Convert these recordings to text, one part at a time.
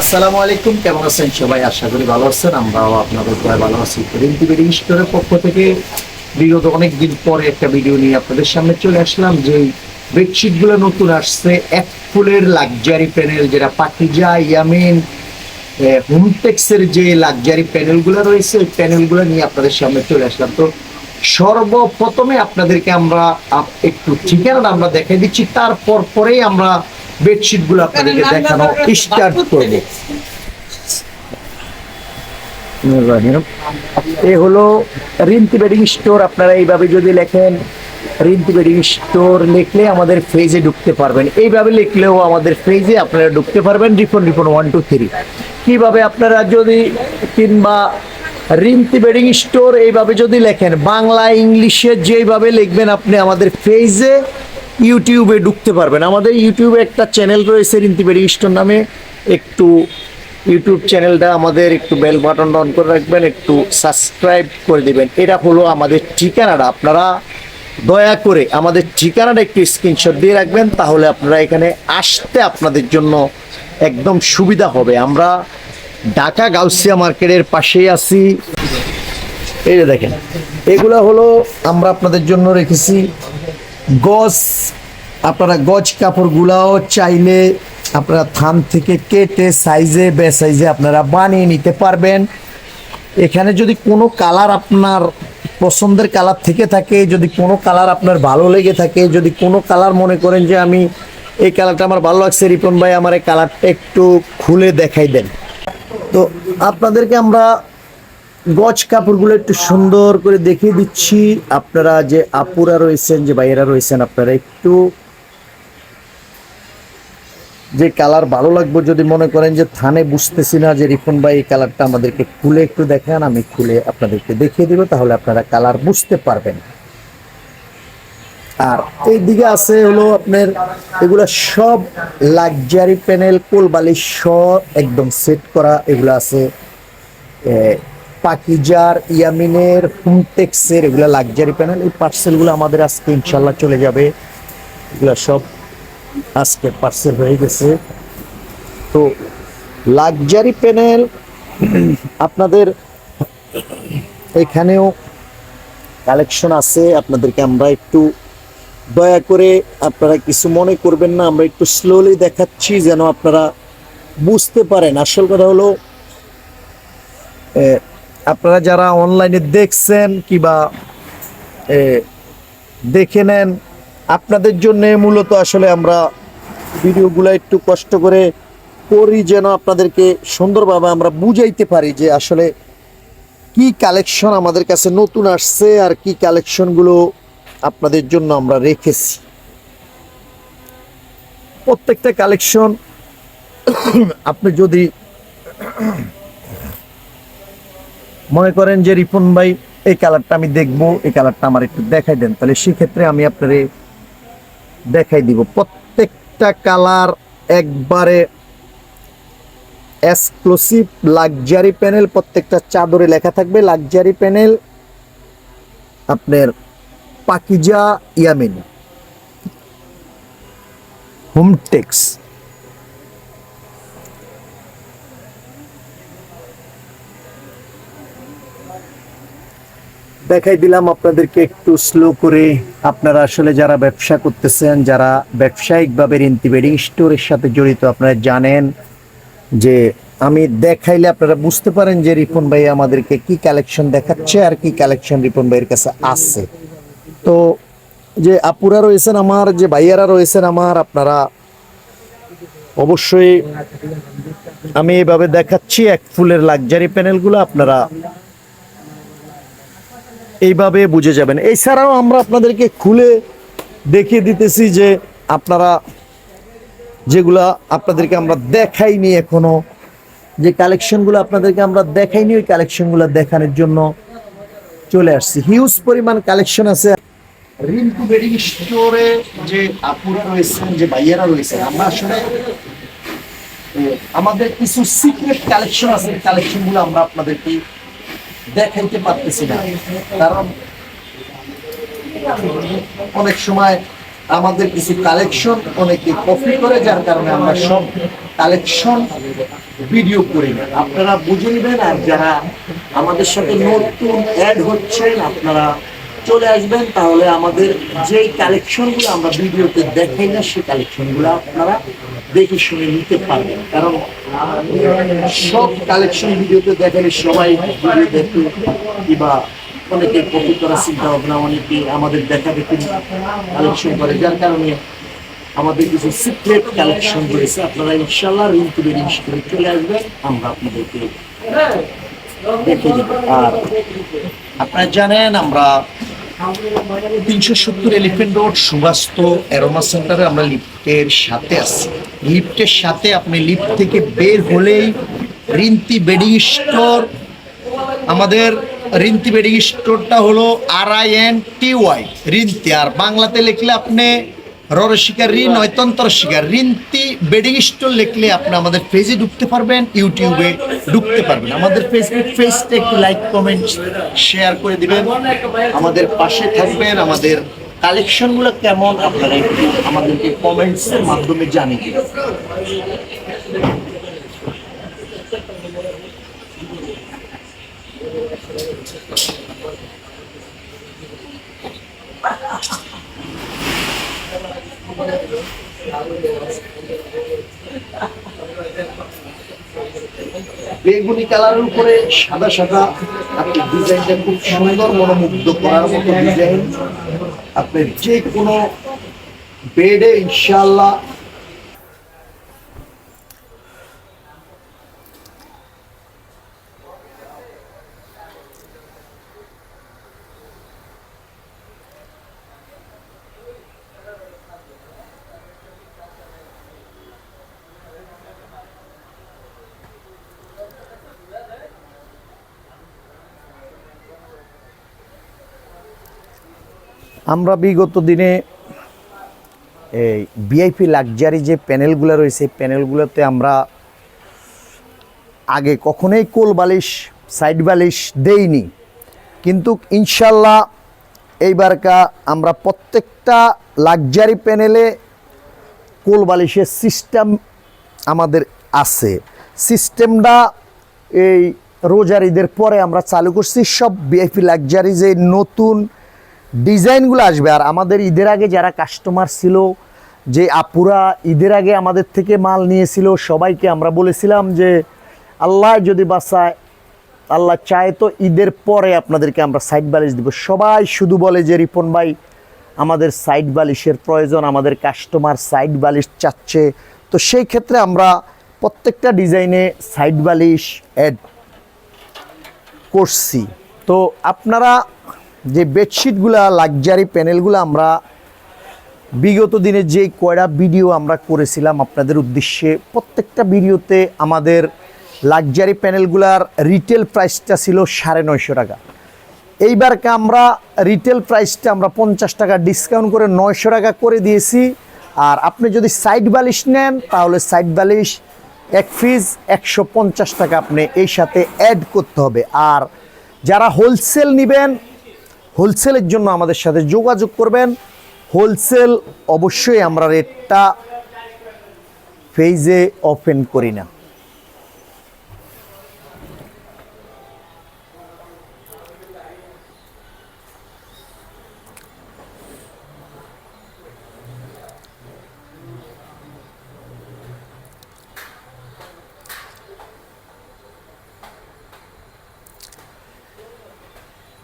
আসসালামু আলাইকুম, কেমন আছেন সবাই? আশা করি ভালো আছেন, আমরাও আপনাদের সবাই ভালো আছি। রিন্টি বেডিং স্টোরের পক্ষ থেকে বিগত অনেক দিন পরে একটা ভিডিও নিয়ে আপনাদের সামনে চলে আসলাম যে বেডশিটগুলো নতুন আসছে, এক ফুলের লাক্সারি প্যানেল, যেটা পাকিজা, ইয়ামিন হোমটেক্সের যে লাক্সারি প্যানেলগুলো রয়েছে, ওই প্যানেলগুলো নিয়ে আপনাদের সামনে চলে আসলাম। তো সর্বপ্রথমে আপনাদেরকে আমরা একটু ঠিকানাটা আমরা দেখাই দিচ্ছি, তারপর পরেই আমরা বেডশিটগুলো আপনাদেরকে দেখানো স্টার্ট করব। এ হলো রিন্তি বেডিং স্টোর আপনারা এইভাবে যদি লেখেন রিন্তি বেডিং স্টোর লিখলে আমাদের ফেজে ঢুকতে পারবেন। এইভাবে লিখলেও আমাদের ফেজে আপনারা ঢুকতে পারবেন Refone Refone one two three কীভাবে আপনারা যদি কিংবা রিন্তি বেডিং স্টোর এইভাবে যদি লেখেন বাংলা ইংলিশে যেইভাবে লিখবেন আপনি আমাদের ফেজে ইউটিউবে ঢুকতে পারবেন। আমাদের ইউটিউবে একটা চ্যানেল রয়েছে রিন্তি বেডিং নামে। একটু ইউটিউব চ্যানেলটা আমাদের একটু বেল বাটন অন করে রাখবেন, একটু সাবস্ক্রাইব করে দেবেন। এটা হলো আমাদের ঠিকানাটা। আপনারা দয়া করে আমাদের ঠিকানাটা একটু স্ক্রিনশট দিয়ে রাখবেন, তাহলে আপনারা এখানে আসতে আপনাদের জন্য একদম সুবিধা হবে। আমরা ঢাকা গাউসিয়া মার্কেটের পাশেই আছি। এই যে দেখেন, এগুলো হলো আমরা আপনাদের জন্য রেখেছি। গজ আপনারা গজ কাপড়গুলাও চাইলে আপনারা থান থেকে কেটে সাইজে বে সাইজে আপনারা বানিয়ে নিতে পারবেন। এখানে যদি কোনো কালার আপনার পছন্দের কালার থেকে থাকে, যদি কোনো কালার আপনার ভালো লেগে থাকে, যদি কোনো কালার মনে করেন যে আমি এই কালারটা আমার ভালো লাগছে, রিপন ভাই আমার এই কালারটা একটু খুলে দেখাই দেন। তো আপনাদেরকে আমরা গজ কাপড়গুলো একটু সুন্দর করে দেখিয়ে দিচ্ছি। আপনারা যে আপুরা রয়েছেন, যে ভাইয়েরা রয়েছেন, আপনারা একটু যে কালার ভালো লাগবে যদি মনে করেন যে থানে বুঝতেছি না যে রিফন ভাই এই কালারটা আমাদেরকে খুলে একটু দেখান, আমি খুলে আপনাদেরকে দেখিয়ে দিব, তাহলে আপনারা কালার বুঝতে পারবেন। আর এই দিকে আছে হলো আপনার, এগুলা সব লাক্সারি প্যানেল, কোলবালিশ সহ একদম সেট করা এগুলো আছে। পাকিজার, ইয়ামিনের হোমটেক্সের এগুলো লাক্সারি প্যানেল এই পার্সেলগুলো আমাদের আজকে ইনশাল্লাহ চলে যাবে। এগুলো সব আজকে পার্সেল হয়ে গেছে। তো লাক্সারি প্যানেল আপনাদের এখানেও কালেকশন আছে, আপনাদেরকে আমরা একটু দয়া করে আপনারা কিছু মনে করবেন না, আমরা একটু স্লোলি দেখাচ্ছি যেন আপনারা বুঝতে পারেন। আসল কথা হলো আপনারা যারা অনলাইনে দেখছেন কিবা দেখে নেন, আপনাদের জন্য মূলত আসলে আমরা ভিডিওগুলো একটু কষ্ট করে করি যেন আপনাদেরকে সুন্দরভাবে আমরা বুঝাইতে পারি যে আসলে কি কালেকশন আমাদের কাছে নতুন আসছে আর কি কালেকশনগুলো আপনাদের জন্য আমরা রেখেছি। প্রত্যেকটা কালেকশন আপনি যদি মনে করেন যে রিপন ভাই, এই কালারটা আমি দেখব, এই কালারটা আমার একটু দেখাই দেন। তাহলে সেক্ষেত্রে আমি আপনারে দেখাই দিব। প্রত্যেকটা কালার একবারে এক্সক্লুসিভ লাক্সারি প্যানেল প্রত্যেকটা চাদরে লেখা থাকবে লাক্সারি প্যানেল আপনার পাকিজা ইয়ামিন। হোমটেক্স দেখাই দিলাম আপনাদেরকে একটু স্লো করে। আপনারা আসলে যারা ব্যবসা করতেছেন, যারা ব্যবসায়িকভাবে বেডিং স্টোরের সাথে জড়িত, আপনারা জানেন যে আমি দেখাইলে আপনারা বুঝতে পারেন যে রিপন ভাই আমাদেরকে কি কালেকশন দেখাচ্ছে আর কি কালেকশন রিপন ভাইয়ের কাছে আছে। তো যে আপুরা রয়েছেন আমার, যে ভাইয়ারা রয়েছেন আমার, আপনারা অবশ্যই আমি এভাবে দেখাচ্ছি। এক ফুলের লাক্সারি প্যানেলগুলো আপনারা এইভাবে বুঝে যাবেন। এছাড়াও আমরা আপনাদেরকে খুলে দেখিয়ে দিতেছি যে আপনারা যেগুলা আপনাদেরকে আমরা দেখাইনি এখনও, যে কালেকশনগুলো আপনাদেরকে আমরা দেখাইনি, ওই কালেকশনগুলো দেখানোর জন্য চলে আসছি। হিউজ পরিমাণ কালেকশন আছে। রিন্টু বেডিং স্টোরে যে আপুরা রয়েছেন, যে রয়েছেন, আমরা আসলে আমাদের কিছু সিক্রেট কালেকশন আছে কালেকশনগুলো আমরা আপনাদেরকে দেখাইতে পারতেছি না। কারণ অনেক সময় আমাদের কিছু কালেকশন অনেকে কপি করে, যার কারণে আমরা সব কালেকশন ভিডিও করি না। আপনারা বুঝে নেবেন, আর যারা আমাদের সাথে নতুন অ্যাড হচ্ছেন, আপনারা চলে আসবেন, তাহলে আমাদের যেই কালেকশনগুলো আমরা ভিডিওতে দেখাই না, সেই কালেকশনগুলো আপনারা দেখে শুনে নিতে পারবেন কারণ সব কালেকশন ভিডিওতে দেখালে সবাই ভিডিও দেখে কিংবা অনেকে কপি করার চিন্তা ভাবনা অনেকে আমাদের দেখা দেখে কালেকশন করে। যার কারণে আমাদের কিছু সিক্রেট কালেকশন রয়েছে। আপনারা ইনশাল্লাহ রিঙ্কু বেরিং করে চলে আসবেন। আমরা আপনাদেরকে দেখে দেব আর আপনারা জানেন, আমরা তিনশো সত্তর এলিফেন্ট রোড সুবাস্ত অ্যারোমা সেন্টারে আমরা লিফটের সাথে আছি। লিফটের সাথে আপনি লিফট থেকে বের হলেই রিন্তি বেডিং স্টোর। আমাদের রিন্তি বেডিং স্টোরটা হলো R I N T Y Rinti. আর বাংলাতে লিখলে আপনি ররশিকার ঋণ, নয়তন্ত্র শিকার। রিন্তি বেডিং স্টোর লিখলে আপনি আমাদের পেজে ঢুকতে পারবেন ইউটিউবে ঢুকতে পারবেন। আমাদের ফেসবুক পেজটা একটু লাইক কমেন্ট শেয়ার করে দিবেন। আমাদের পাশে থাকবেন, আমাদের কালেকশনগুলো কেমন? আপনারা একটু আমাদেরকে কমেন্টসের মাধ্যমে জানিয়ে দিবেন বেগুনি কালারের উপরে সাদা সাদা, আপনি ডিজাইনটা খুব সুন্দর মনোমুগ্ধ করার মতো ডিজাইন আপনি যে কোনো বেডে ইনশাল্লাহ আমরা বিগত দিনে এই ভিআইপি লাক্সারি যে প্যানেলগুলো রয়েছে প্যানেলগুলোতে আমরা আগে কখনোই কোল বালিশ সাইড বালিশ দেইনি। কিন্তু ইনশাল্লাহ এইবারকা আমরা প্রত্যেকটা লাক্সারি প্যানেলে কোল বালিশের সিস্টেম আমাদের আছে। সিস্টেমটা এই রোজার ঈদের পরে আমরা চালু করছি সব বিআইপি লাক্সারি যে নতুন ডিজাইনগুলো আসবে। আর আমাদের ঈদের আগে যারা কাস্টমার ছিল, যে আপুরা ঈদের আগে আমাদের থেকে মাল নিয়েছিল, সবাইকে আমরা বলেছিলাম যে, আল্লাহ যদি বাসায় আল্লাহ চায় তো ঈদের পরে আপনাদেরকে আমরা সাইড বালিশ দিব। সবাই শুধু বলে যে, রিপন ভাই, আমাদের সাইড বালিশের প্রয়োজন, আমাদের কাস্টমার সাইড বালিশ চাচ্ছে। তো সেই ক্ষেত্রে আমরা প্রত্যেকটা ডিজাইনে সাইড বালিশ অ্যাড করছি। তো আপনারা যে বেডশিটগুলা লাক্সারি প্যানেলগুলো আমরা বিগত দিনে যে কয়টা ভিডিও আমরা করেছিলাম আপনাদের উদ্দেশ্যে, প্রত্যেকটা ভিডিওতে আমাদের লাক্সারি প্যানেলগুলার রিটেল প্রাইসটা ছিল সাড়ে নয়শো টাকা। এইবারকে আমরা রিটেল প্রাইসটা আমরা পঞ্চাশ টাকা ডিসকাউন্ট করে নয়শো টাকা করে দিয়েছি। আর আপনি যদি সাইড বালিশ নেন, তাহলে সাইড বালিশ এক ফিজ একশো পঞ্চাশ টাকা আপনি এই সাথে অ্যাড করতে হবে। আর যারা হোলসেল নেবেন হোলসেলের জন্য আমাদের সাথে যোগাযোগ করবেন। হোলসেল অবশ্যই আমরা রেটটা ফেজে ওপেন করি না।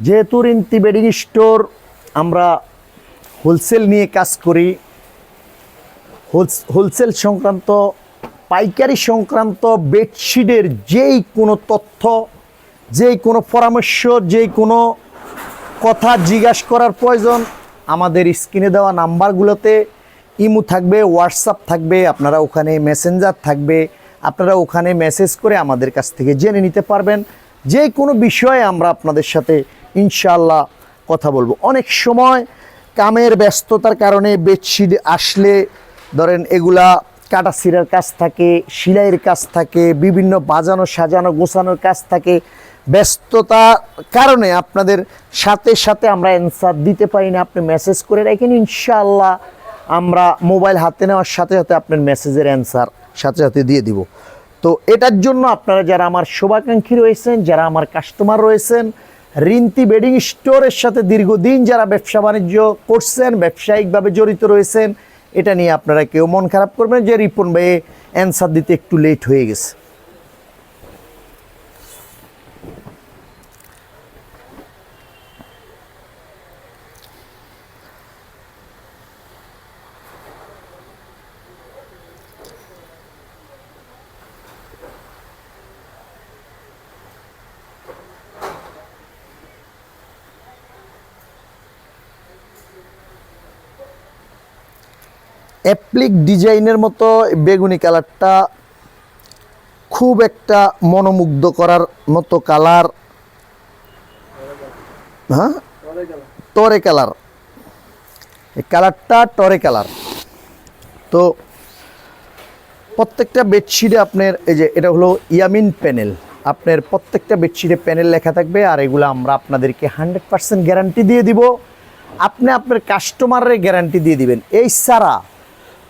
যেহেতু রিন্তি বেডিং স্টোর, আমরা হোলসেল নিয়ে কাজ করি। হোলস- হোলসেল সংক্রান্ত, পাইকারি সংক্রান্ত বেডশিটের যেই কোনো তথ্য, যেই কোনো পরামর্শ, যেই কোনো কথা জিজ্ঞাসা করার প্রয়োজন, আমাদের স্ক্রিনে দেওয়া নাম্বারগুলোতে ইমু থাকবে, হোয়াটসঅ্যাপ থাকবে, আপনারা ওখানে মেসেঞ্জার থাকবে, আপনারা ওখানে মেসেজ করে আমাদের কাছ থেকে জেনে নিতে পারবেন। যে কোনো বিষয়ে আমরা আপনাদের সাথে ইনশাল্লাহ কথা বলব। অনেক সময় কামের ব্যস্ততার কারণে বেডশিট আসলে ধরেন এগুলা কাটা সিরার কাজ থাকে, সিলাইয়ের কাজ থাকে, বিভিন্ন বাজানো, সাজানো, গোছানোর কাজ থাকে। ব্যস্ততার কারণে আপনাদের সাথে সাথে আমরা অ্যান্সার দিতে পারি না, আপনি মেসেজ করে রাখেন, ইনশাআল্লাহ আমরা মোবাইল হাতে নেওয়ার সাথে সাথে আপনার মেসেজের অ্যান্সার সাথে সাথে দিয়ে দিব। তো এটার জন্য আপনারা যারা আমার শুভাকাঙ্ক্ষী রয়েছেন, যারা আমার কাস্টমার রয়েছেন রিন্তি বেডিং স্টোরের সাথে দীর্ঘদিন যারা ব্যবসা বাণিজ্য করছেন, ব্যবসায়িকভাবে জড়িত রয়েছেন, এটা নিয়ে আপনারা কেউ মন খারাপ করবেন যে রিপন ভাই অ্যান্সার দিতে একটু লেট হয়ে গেছে। অ্যাপ্লিক ডিজাইনের মতো বেগুনি কালারটা খুব একটা মনোমুগ্ধ করার মতো কালার হ্যাঁ? টরে কালার। এই কালারটা টরে কালার। তো প্রত্যেকটা বেডশিটে আপনার, এই যে এটা হলো ইয়ামিন প্যানেল। আপনার প্রত্যেকটা বেডশিটে প্যানেল লেখা থাকবে আর এগুলো আমরা আপনাদেরকে হান্ড্রেড পার্সেন্ট গ্যারান্টি দিয়ে দিব। আপনি আপনার কাস্টমারের গ্যারান্টি দিয়ে দিবেন। এই ছাড়া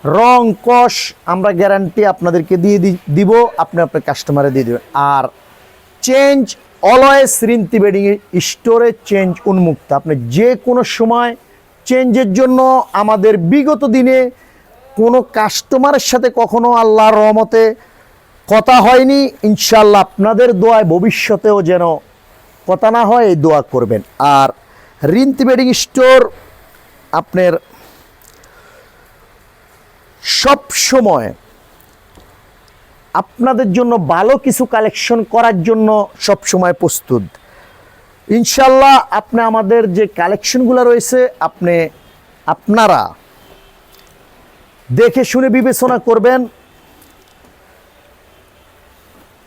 রং কষ আমরা গ্যারান্টি আপনাদেরকে দিয়ে দিব, আপনি আপনার কাস্টমারে দিয়ে দেবেন। আর চেঞ্জ অলওয়েজ রিন্তি বেডিং স্টোরে চেঞ্জ উন্মুক্ত। আপনি যে কোনো সময় চেঞ্জের জন্য আমাদের বিগত দিনে কোনো কাস্টমারের সাথে কখনো আল্লাহর রহমতে কথা হয়নি। ইনশাল্লাহ আপনাদের দোয়ায় ভবিষ্যতেও যেন কথা না হয়, এই দোয়া করবেন। আর রিন্তি বেডিং স্টোর আপনার সব সময় আপনাদের জন্য ভালো কিছু কালেকশন করার জন্য সব সময় প্রস্তুত। ইনশাল্লাহ আপনি আমাদের যে কালেকশনগুলো রয়েছে, আপনি, আপনারা দেখে শুনে বিবেচনা করবেন।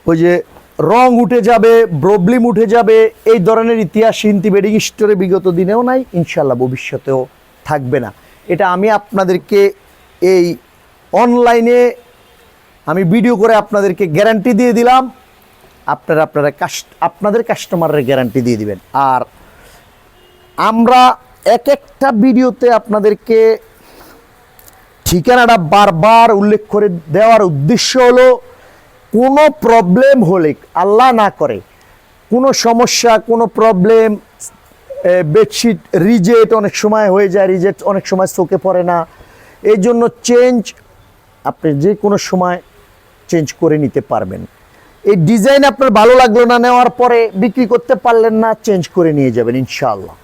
ওই যে রং উঠে যাবে, ব্রবলিম উঠে যাবে, এই ধরনের ইতিহাস হিন্দি বেডিং স্টোরে বিগত দিনেও নাই ইনশাল্লাহ ভবিষ্যতেও থাকবে না। এটা আমি আপনাদেরকে এই অনলাইনে আমি ভিডিও করে আপনাদেরকে গ্যারান্টি দিয়ে দিলাম। আপনারা আপনারা কাস্ট, আপনাদের কাস্টমারের গ্যারান্টি দিয়ে দিবেন। আর আমরা এক একটা ভিডিওতে আপনাদেরকে ঠিকানাটা বারবার উল্লেখ করে দেওয়ার উদ্দেশ্য হলো, কোনো প্রবলেম হলে, আল্লাহ না করে, কোনো সমস্যা, কোনো প্রবলেম বেডশিট রিজেক্ট অনেক সময় হয়ে যায় রিজেক্ট অনেক সময় চোখে পড়ে না। এই জন্য চেঞ্জ আপনি যে কোনো সময় চেঞ্জ করে নিতে পারবেন। এই ডিজাইন আপনার ভালো লাগল না নেওয়ার পরে বিক্রি করতে পারলেন না চেঞ্জ করে নিয়ে যাবেন ইনশাআল্লাহ।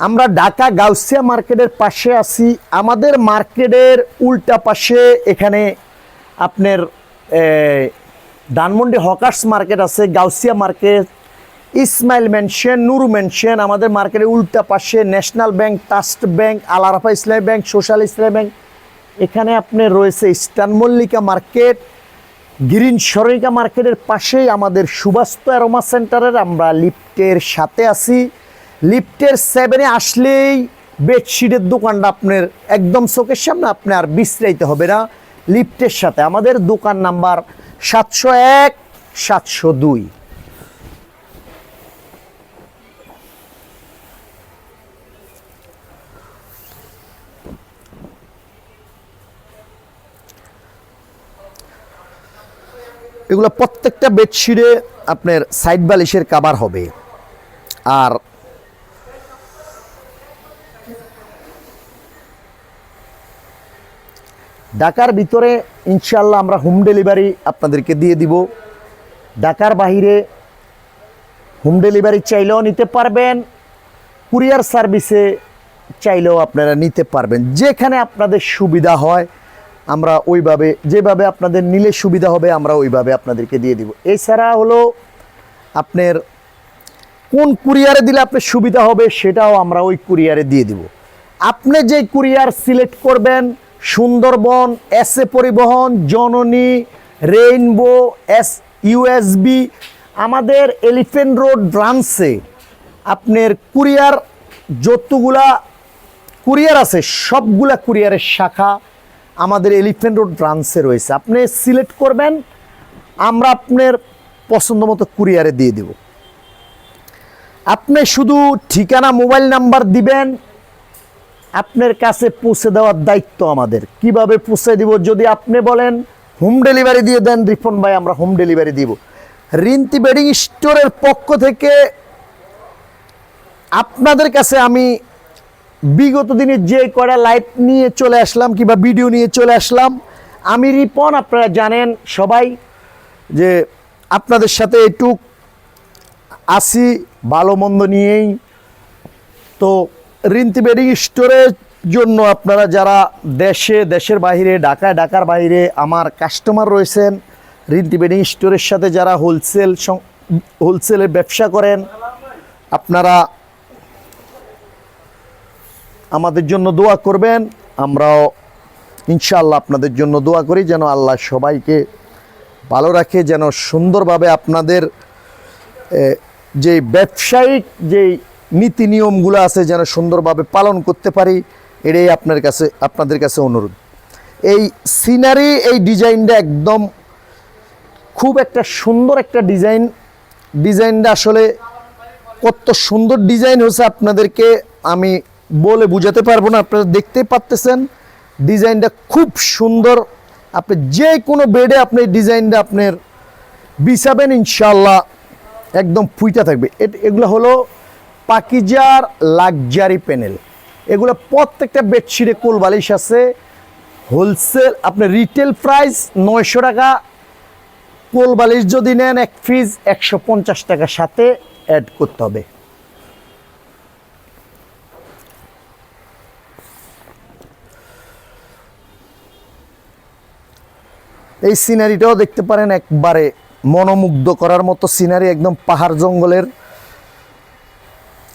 আমরা ঢাকা গাউসিয়া মার্কেটের পাশে আছি। আমাদের মার্কেটের উল্টা পাশে এখানে আপনার এ, ধানমন্ডি হকার্স মার্কেট আছে Gausia market Ismail mansion, Nuru mansion, আমাদের মার্কেটের উল্টা পাশে national bank, trust bank Al-Arafah Islami bank, social Islami bank. এখানে আপনার রয়েছে eastern Mallika market, green Sarnika মার্কেটের পাশেই আমাদের সুবাস্ত অ্যারোমা সেন্টারের, আমরা লিফটের সাথে আছি। লিফটের সেভেনে আসলেই বেডশিটের দোকানটা আপনার একদম চোখের সামনে, আপনি আর বিশ্রাইতে হবে না। লিফটের সাথে আমাদের দোকান নাম্বার সাতশো এক, সাতশো দুই। এগুলো প্রত্যেকটা বেডশিটে আপনার সাইড বালিশের কাবার হবে। আর ঢাকার ভিতরে ইনশাল্লাহ আমরা হোম ডেলিভারি আপনাদেরকে দিয়ে দিব। ঢাকার বাহিরে হোম ডেলিভারি চাইলেও নিতে পারবেন কুরিয়ার সার্ভিসে চাইলেও আপনারা নিতে পারবেন। যেখানে আপনাদের সুবিধা হয় আমরা ওইভাবে, যেভাবে আপনাদের নিলে সুবিধা হবে, আমরা ওইভাবে আপনাদেরকে দিয়ে দিব। এছাড়া হলো আপনার কোন কুরিয়ারে দিলে আপনার সুবিধা হবে, সেটাও আমরা ওই কুরিয়ারে দিয়ে দিব। আপনি যে কুরিয়ার সিলেক্ট করবেন, Sundarban S A Paribahan, Janani, rainbow S USB আমাদের এলিফেন্ট রোড ব্রাঞ্চে আপনার কুরিয়ার যতগুলা কুরিয়ার আছে, সবগুলা কুরিয়ারের শাখা আমাদের এলিফেন্ট রোড ব্রাঞ্চে রয়েছে। আপনি সিলেক্ট করবেন, আমরা আপনার পছন্দ মতো কুরিয়ারে দিয়ে দেব। আপনি শুধু ঠিকানা মোবাইল নাম্বার দিবেন, আপনার কাছে পৌঁছে দেওয়ার দায়িত্ব আমাদের। কীভাবে পৌঁছে দিব? যদি আপনি বলেন হোম ডেলিভারি দিয়ে দেন রিফন ভাই, আমরা হোম ডেলিভারি দিব। রিন্তি বেডিং স্টোরের পক্ষ থেকে আপনাদের কাছে আমি বিগত দিনে যে কয়টা লাইভ নিয়ে চলে আসলাম কিংবা ভিডিও নিয়ে চলে আসলাম, আমি রিপন, আপনারা জানেন সবাই যে আপনাদের সাথে একটু আসি ভালো মন্দ নিয়েই। তো রিন্তি বেডিং স্টোরের জন্য আপনারা যারা দেশে, দেশের বাইরে ঢাকায়, ঢাকার বাইরে আমার কাস্টমার রয়েছেন, রিন্তি বেডিং স্টোরের সাথে যারা হোলসেল হোলসেলের ব্যবসা করেন, আপনারা আমাদের জন্য দোয়া করবেন। আমরাও ইনশাআল্লাহ আপনাদের জন্য দোয়া করি যেন আল্লাহ সবাইকে ভালো রাখে, যেন সুন্দরভাবে আপনাদের যে ব্যবসায়িক যে নীতি নিয়মগুলো আছে যেন সুন্দরভাবে পালন করতে পারি, এটাই আপনার কাছে, আপনাদের কাছে অনুরোধ। এই সিনারি, এই ডিজাইনটা একদম খুব একটা সুন্দর একটা ডিজাইন। ডিজাইনটা আসলে কত সুন্দর ডিজাইন হয়েছে আপনাদেরকে আমি বলে বুঝাতে পারব না, আপনারা দেখতেই পারতেছেন। ডিজাইনটা খুব সুন্দর। আপনি যে কোনো বেডে আপনি ডিজাইনটা আপনার বিছাবেন ইনশাল্লাহ একদম ফুইটা থাকবে। এগুলো হলো পাকিজার লাক্সারি প্যানেল। এগুলো প্রত্যেকটা বেডশিটে কোল বালিশ আছে। হোলসেল আপনার রিটেল প্রাইস নয়শো টাকা। কোল বালিশ যদি নেন, এক পিস একশো পঞ্চাশ টাকার সাথে অ্যাড করতে হবে। এই সিনারিটাও দেখতে পারেন একবারে মনোমুগ্ধ করার মতো সিনারি, একদম পাহাড় জঙ্গলের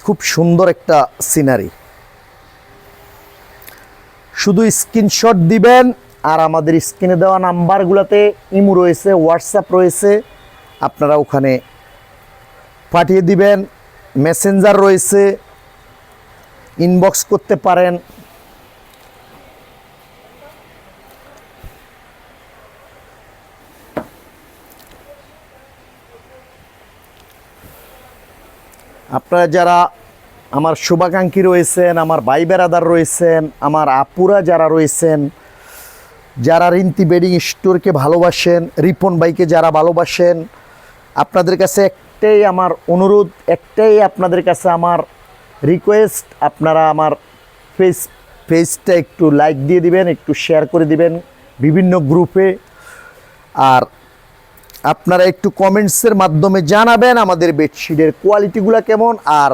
খুব সুন্দর একটা সিনারি। শুধু স্ক্রিনশট দিবেন আর আমাদের স্ক্রিনে দেওয়া নাম্বারগুলোতে ইমু রয়েছে, হোয়াটসঅ্যাপ রয়েছে, আপনারা ওখানে পাঠিয়ে দিবেন, মেসেঞ্জার রয়েছে, ইনবক্স করতে পারেন। আপনারা যারা আমার শুভাকাঙ্ক্ষী রয়েছেন, আমার ভাই বেড়াদার রয়েছেন, আমার আপুরা যারা রয়েছেন, যারা রিন্তি বেডিং স্টোরকে ভালোবাসেন, রিপন বাইকে যারা ভালোবাসেন, আপনাদের কাছে একটাই আমার অনুরোধ, একটাই আপনাদের কাছে আমার রিকোয়েস্ট আপনারা আমার ফেস পেজটা একটু লাইক দিয়ে দিবেন, একটু শেয়ার করে দিবেন বিভিন্ন গ্রুপে আর আপনারা একটু কমেন্টসের মাধ্যমে জানাবেন আমাদের বেডশিটের কোয়ালিটিগুলো কেমন। আর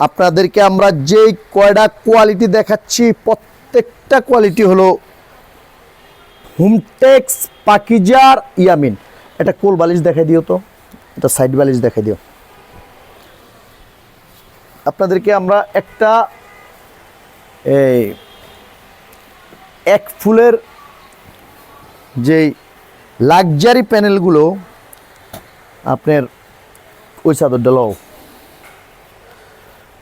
আপনাদেরকে আমরা যেই কয়টা কোয়ালিটি দেখাচ্ছি, প্রত্যেকটা কোয়ালিটি হলো হোমটেক্স পাকিজার ইয়ামিন। এটা কোল বালিশ দেখাই দিও তো, এটা সাইড বালিশ দেখাই দিও। আপনাদেরকে আমরা একটা এই এক ফুলের যেই লাক্সারি প্যানেলগুলো আপনার ওই চাদরটা লও।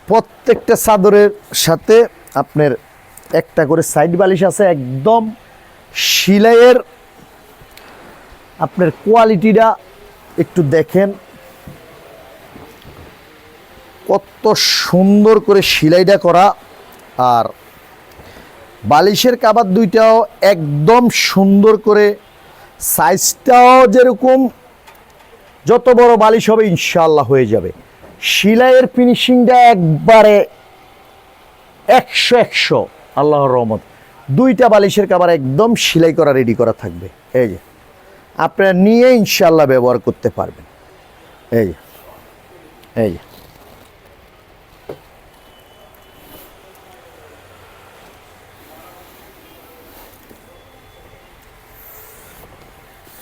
প্রত্যেকটা চাদরের সাথে আপনার একটা করে সাইড বালিশ আছে, একদম সিলাইয়ের আপনার কোয়ালিটিটা একটু দেখেন। কত সুন্দর করে সিলাইটা করা। আর বালিশের কাবার দুইটাও একদম সুন্দর করে সাইজটাও যেরকম, যত বড় বালিশ হবে ইনশাল্লাহ হয়ে যাবে। সিলাইয়ের ফিনিশিংটা একবারে একশো একশো, আল্লাহর রহমত। দুইটা বালিশের কাবার একদম সেলাই করা রেডি করা থাকবে। এই যে, আপনারা নিয়ে ইনশাল্লাহ ব্যবহার করতে পারবেন। এই এই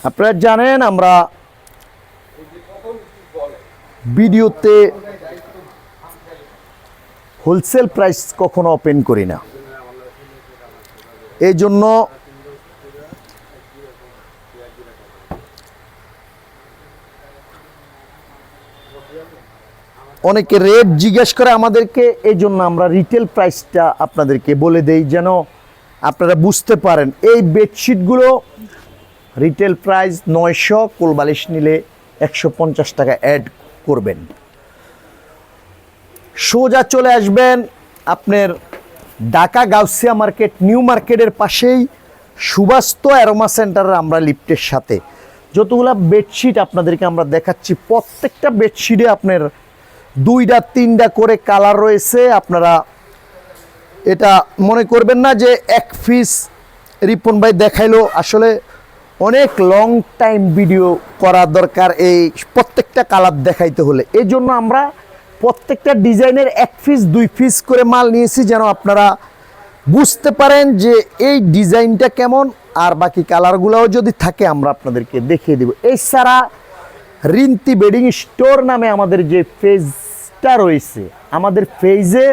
আপনারা জানেন, আমরা ভিডিওতে হোলসেল প্রাইস কখনো ওপেন করি না। এই জন্য অনেকে রেট জিজ্ঞেস করে আমাদেরকে, এই জন্য আমরা রিটেল প্রাইসটা আপনাদেরকে বলে দেই যেন আপনারা বুঝতে পারেন। এই বেডশিটগুলো রিটেল প্রাইস নয়শো, কোলবালিশ নিলে একশো পঞ্চাশ টাকা অ্যাড করবেন। সোজা চলে আসবেন আপনার ঢাকা গাউসিয়া মার্কেট, নিউ মার্কেটের পাশেই সুবাস্ত অ্যারোমা সেন্টারের আমরা লিফটের সাথে। যতগুলা বেডশিট আপনাদেরকে আমরা দেখাচ্ছি, প্রত্যেকটা বেডশিটে আপনার দুইটা তিনটা করে কালার রয়েছে। আপনারা এটা মনে করবেন না যে এক পিস রিপন ভাই দেখাইলো। আসলে অনেক লং টাইম ভিডিও করা দরকার এই প্রত্যেকটা কালার দেখাইতে হলে। এই জন্য আমরা প্রত্যেকটা ডিজাইনের এক পিস দুই পিস করে মাল নিয়েছি যেন আপনারা বুঝতে পারেন যে এই ডিজাইনটা কেমন আর বাকি কালারগুলোও যদি থাকে আমরা আপনাদেরকে দেখিয়ে দেব। এছাড়া রিন্তি বেডিং স্টোর নামে আমাদের যে পেজটা রয়েছে, আমাদের পেজে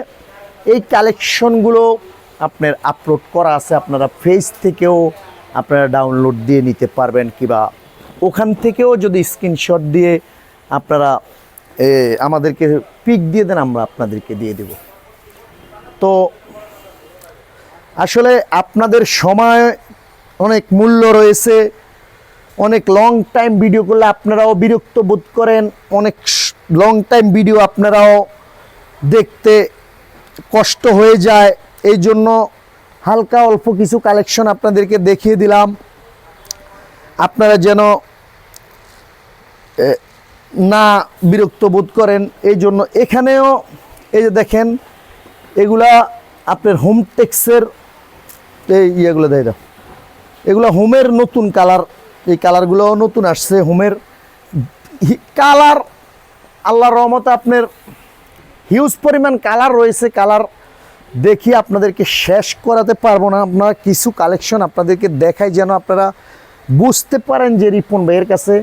এই কালেকশনগুলো আপনার আপলোড করা আছে। আপনারা পেজ থেকেও আপনারা ডাউনলোড দিয়ে নিতে পারবেন কিবা ওখান থেকেও যদি স্ক্রিনশট দিয়ে আপনারা আমাদেরকে পিক দিয়ে দেন, আমরা আপনাদেরকে দিয়ে দেব। তো আসলে আপনাদের সময় অনেক মূল্য রয়েছে, অনেক লং টাইম ভিডিও করলে আপনারাও বিরক্ত বোধ করেন, অনেক লং টাইম ভিডিও আপনারাও দেখতে কষ্ট হয়ে যায় এই জন্য হালকা অল্প কিছু কালেকশন আপনাদেরকে দেখিয়ে দিলাম। আপনারা যেন না বিরক্ত বোধ করেন, এই জন্য এখানেও, এই যে দেখেন, এগুলা আপনার হোম টেক্সের এই ইয়েগুলো দেয় এগুলো হোমের নতুন কালার এই কালারগুলো নতুন আসছে হোমের কালার আল্লাহর রহমতে আপনার হিউজ পরিমাণ কালার রয়েছে কালার দেখি আপনাদেরকে শেষ করাতে পারব না। আপনারা কিছু কালেকশন আপনাদেরকে দেখাই যেন আপনারা বুঝতে পারেন যে রিপন ভাইয়ের কাছে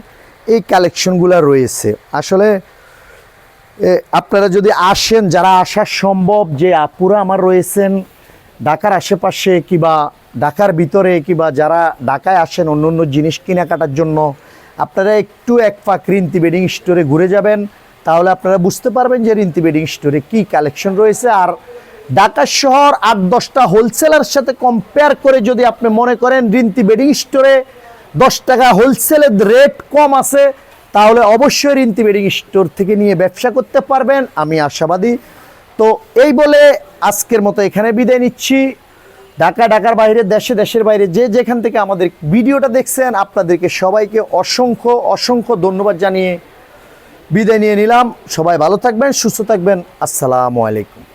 এই কালেকশনগুলো রয়েছে। আসলে আপনারা যদি আসেন, যারা আসা সম্ভব, যে আপুরা আমার রয়েছেন, ঢাকার আশেপাশে কিবা ঢাকার ভিতরে কিবা যারা ঢাকায় আসেন, অন্য অন্য জিনিস কেনাকাটার জন্য, আপনারা একটু এক পাক রিন্তি বেডিং স্টোরে ঘুরে যাবেন। তাহলে আপনারা বুঝতে পারবেন যে রিন্তি বেডিং স্টোরে কী কালেকশন রয়েছে। আর ঢাকা শহর আট, দশটা হোলসেলার সাথে কম্পেয়ার করে যদি আপনি মনে করেন রিন্তি বেডিং স্টোরে দশ টাকা হোলসেলের রেট কম আছে, তাহলে অবশ্যই রিন্তি বেডিং স্টোর থেকে নিয়ে ব্যবসা করতে পারবেন। আমি আশাবাদী। তো এই বলে আজকের মতো এখানে বিদায় নিচ্ছি। ঢাকা, ঢাকার বাইরে, দেশে, দেশের বাইরে যে যেখান থেকে আমাদের ভিডিওটা দেখছেন, আপনাদেরকে সবাইকে অসংখ্য অসংখ্য ধন্যবাদ জানিয়ে বিদায় নিয়ে নিলাম। সবাই ভালো থাকবেন, সুস্থ থাকবেন। আসসালামু আলাইকুম।